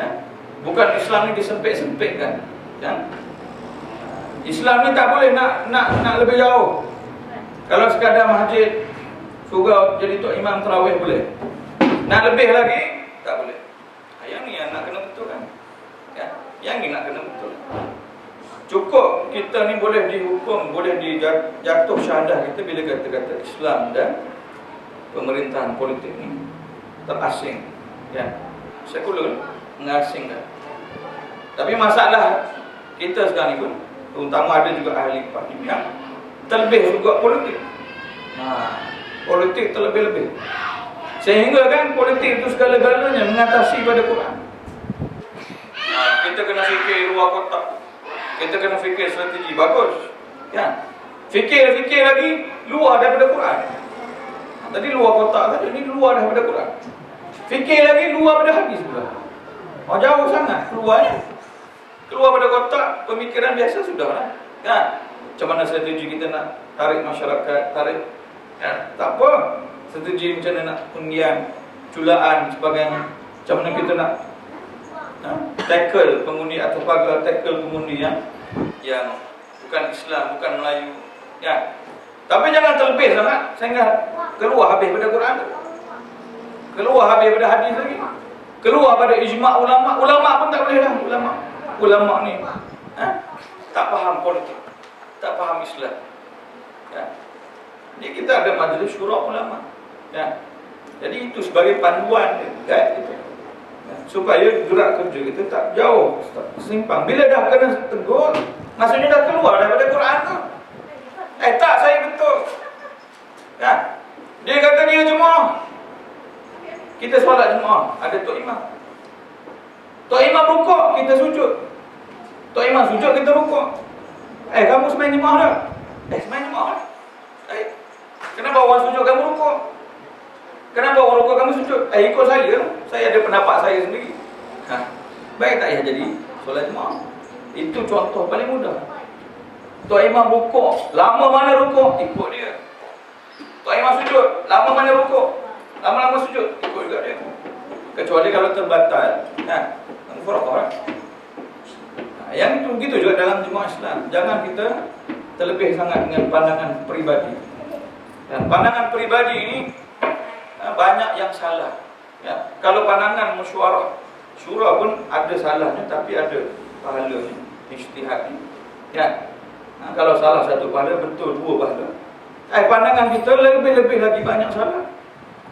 Ya? Bukan Islam ni disempit-sempitkan. Ya? Islam ni tak boleh nak nak nak lebih jauh. Kalau sekadar masjid surga jadi tok imam tarawih boleh. Nak lebih lagi tak boleh. Ha, Yang ni yang nak kena betul kan? Ya? Yang ni nak kena betul. Cukup kita ni boleh dihukum, boleh dijatuh syahadah kita bila kata-kata Islam dan pemerintahan politik ni terasing. Ya. Sekular mengasingkan. Tapi masalah kita sekarang ni pun terutama ada juga ahli parti yang terlebih juga politik. Nah, politik terlebih-lebih. Sehingga kan politik itu segala-galanya mengatasi pada Quran. Nah, kita kena fikir luar kotak. Kita kena fikir strategi bagus. Ya. Fikir-fikir lagi luar daripada Quran. Tadi luar kotak saja, ini luar daripada Quran. Fikir lagi luar daripada hadis pula. Oh jauh sangat keluarnya. Keluar pada kotak pemikiran biasa sudahlah. Kan? Macam mana strategi kita nak tarik masyarakat, tarik ya, tak apa. Strategi macam mana nak undian, culaan sebagainya. Macam mana kita nak ha, tackle pengundi atau pagar tackle pengundi yang yang bukan Islam, bukan Melayu. Ya. Tapi jangan terlebih sangat sehingga keluar habis pada Quran. Keluar habis pada hadis lagi. Keluar pada ijma' ulama. Ulama pun tak boleh dah. Ulama. Ulama ni. Ha? Tak faham politik. Tak faham Islam. Ya. Jadi kita ada majlis syura ulama. Ya. Jadi itu sebagai panduan kita. Ya. Supaya gerak kerja kita tak jauh, tak simpang. Bila dah kena tegur, maksudnya dah keluar daripada Quran tu. Eh tak, saya betul. Ya. Dia kata dia jemaah. Kita solat jemaah, ada tok imam. Tok imam rukuk, kita sujud. Tok imam sujud, kita rukuk. Eh, kamu semain jemaah dah? Eh, semain jemaah dah. Eh, kenapa orang sujud kamu rukuk? Kenapa orang rukuk kamu sujud? Eh, ikut saya. Saya ada pendapat saya sendiri. Ha. Baik tak payah jadi solat jemaah. Itu contoh paling mudah. Tok imam rukuk, lama mana rukuk? Ikut dia. Tok imam sujud, lama mana rukuk? Lama-lama sujud juga dia. Kecuali kalau terbatal. Mufaraqah lah. Ha, yang itu begitu juga dalam jemaah Islam. Jangan kita terlebih sangat dengan pandangan peribadi. Dan pandangan peribadi ini ha, banyak yang salah. Ya. Kalau pandangan mesyuarah, syura pun ada salahnya tapi ada pahalanya. Ijtihad. Ya. Ha, kalau salah satu pahala betul dua pahala. Eh pandangan kita lebih-lebih lagi banyak salah.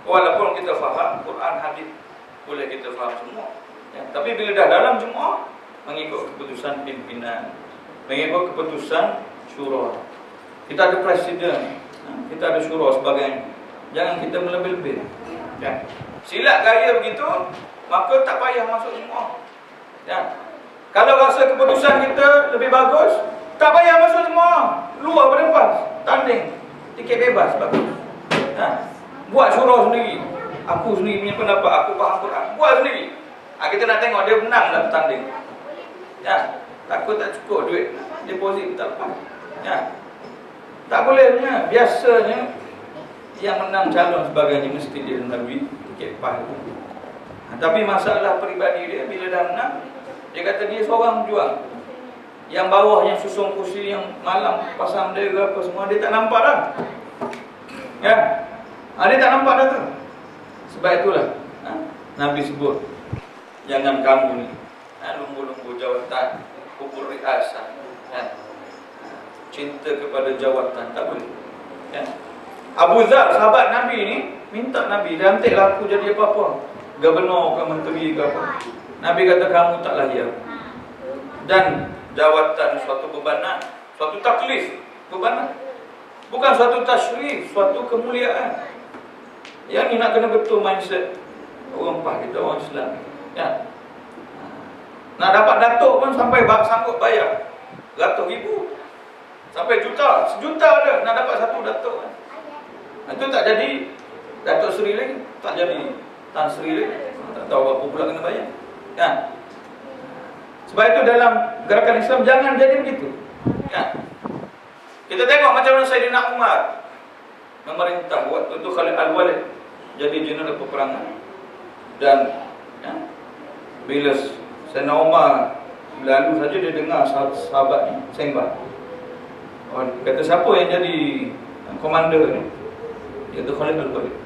Walaupun kita faham Quran hadis boleh kita faham semua. Ya, tapi bila dah dalam Jumaat mengikut keputusan pimpinan, mengikut keputusan syura. Kita ada presiden, ya, kita ada syura sebagainya. Jangan kita melebih-lebih. Ya. Silap gaya begitu, maka tak payah masuk Jumaat. Ya. Kalau rasa keputusan kita lebih bagus, tak payah masuk Jumaat. Luar berlepas, tanding. Tiket bebas bagus. Ya. Buat surau sendiri. Aku sendiri punya pendapat, aku faham Quran. Buat sendiri. Ha, kita nak tengok dia menang dalam bertanding. Ya. Takut tak cukup duit deposit tak lepas. Ya. Tak boleh punya. Biasanya yang menang calon sebagainya mesti dia melalui tiket pas. Ha, tapi masalah peribadi dia bila dah menang, dia kata dia seorang jual. Yang bawah yang susung kursi yang malam pasang dia apa semua dia tak nampak dah. Ya. Ha, dia tak nampak dah tu. Sebab itulah ha, Nabi sebut jangan kamu ni ha, lumbu-lumbu jawatan kubur riasa ha, cinta kepada jawatan tak boleh. Ya. Abu Zar sahabat Nabi ni minta Nabi lantiklah aku jadi apa-apa. Gubernur ke menteri ke apa. Nabi kata kamu tak layak. Dan jawatan suatu bebanan, suatu taklif bebanan. Bukan suatu tasyrif, suatu kemuliaan. Yang ni nak kena betul mindset orang pah kita orang Islam. Ya. Nak dapat datuk pun sampai sanggup bayar ratus ribu. Sampai juta, sejuta ada nak dapat satu datuk. Itu tak jadi Datuk Seri lagi, tak jadi Tan Seri lagi. Tak tahu berapa pula kena bayar. Ya. Sebab itu dalam gerakan Islam jangan jadi begitu. Ya. Kita tengok macam mana Sayyidina Umar memerintah waktu itu Khalid Al-Walid jadi jeneral peperangan dan ya, bila Sayyidina Umar lalu saja dia dengar sah- sahabat ni sembah. Oh, kata siapa yang jadi komander ni? Dia kata Khalid al-Walid.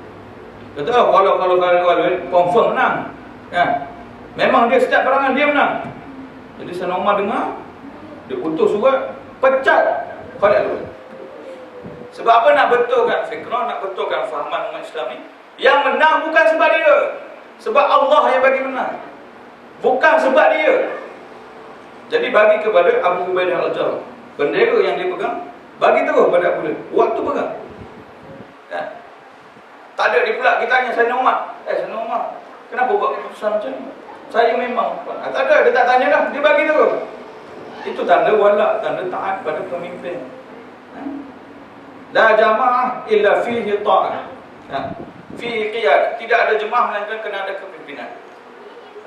Kata oh, kalau kalau Khalid al-Walid confirm menang. Kan? Memang dia setiap perangan dia menang. Jadi Sayyidina Umar dengar dia utus surat pecat Khalid al-Walid. Sebab apa nak betulkan fikrah, nak betulkan fahaman umat Islam ni? Yang menang bukan sebab dia. Sebab Allah yang bagi menang. Bukan sebab dia. Jadi bagi kepada Abu Ubaidah al-Jarrah. Bendera yang dia pegang, bagi terus pada Abu Ubaidah. Waktu pegang. Kan? Tak ada dia pula kita tanya Sayyidina Umar. Eh Sayyidina Umar, kenapa buat keputusan macam ni? Saya memang. Ah, tak ada, dia tak tanya dah. Dia bagi terus. Itu tanda wala, tanda taat pada pemimpin. Ha? La jamaah illa fihi ta'ah. Ha? Fihi qiyad. Tidak ada jemaah melainkan kena ada kepimpinan.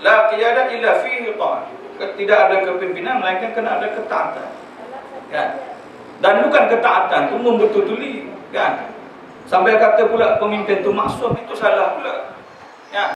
La qiyada illa fihi ta'ah. Tidak ada kepimpinan melainkan kena ada ketaatan. Kan? Dan bukan ketaatan tu membetululi, kan? Sampai kata pula pemimpin tu maksum itu salah pula.